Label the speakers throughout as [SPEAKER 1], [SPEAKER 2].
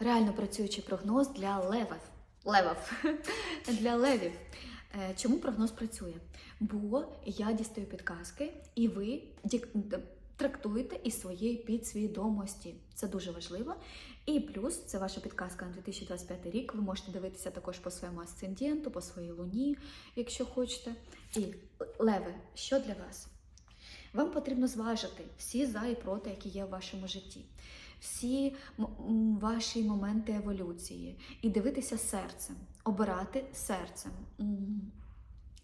[SPEAKER 1] Реально працюючий прогноз для левів. Левів. для левів. Е, Чому прогноз працює? Бо я дістаю підказки, і ви дік- трактуєте із своєї підсвідомості. Це дуже важливо. І плюс це ваша підказка на 2025 рік. Ви можете дивитися також по своєму асценденту, по своїй луні, якщо хочете. І леви, що для вас? Вам потрібно зважити всі за і проти, які є в вашому житті, всі ваші моменти еволюції, і дивитися серцем, обирати серцем.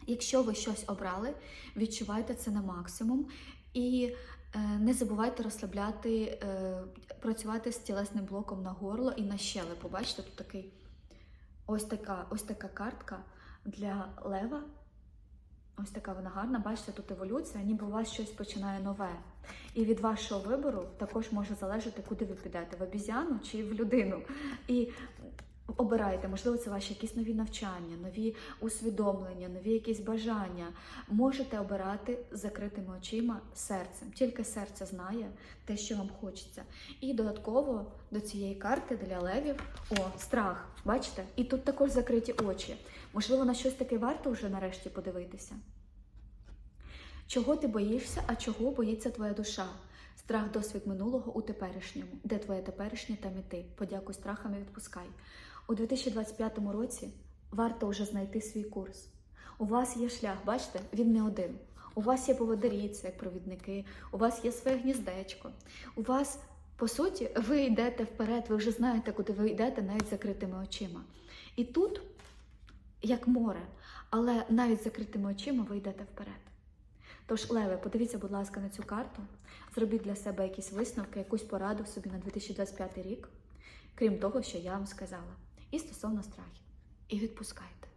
[SPEAKER 1] Якщо ви щось обрали, відчувайте це на максимум і е, не забувайте розслабляти, е, працювати з тілесним блоком на горло і на щелепу. Бачите, тут такий ось така, ось така картка для лева. Ось така вона гарна. Бачите, тут еволюція, ніби у вас щось починає нове. І від вашого вибору також може залежати, куди ви підете: в обізяну чи в людину. І обирайте, можливо, це ваші якісь нові навчання, нові усвідомлення, нові якісь бажання. Можете обирати з закритими очима серцем. Тільки серце знає те, що вам хочеться. І додатково до цієї карти для левів о, страх. Бачите? І тут також закриті очі. Можливо, на щось таке варто вже нарешті подивитися. Чого ти боїшся, а чого боїться твоя душа? Страх досвід минулого у теперішньому. Де твоє теперішнє, там і ти. Подякуй страхам і відпускай. У 2025 році варто вже знайти свій курс. У вас є шлях, бачите, він не один. У вас є поводирі, це як провідники, у вас є своє гніздечко. У вас, по суті, ви йдете вперед, ви вже знаєте, куди ви йдете навіть закритими очима. І тут, як море, але навіть закритими очима ви йдете вперед. Тож, Леве, подивіться, будь ласка, на цю карту, зробіть для себе якісь висновки, якусь пораду собі на 2025 рік, крім того, що я вам сказала, і стосовно страхів. І відпускайте.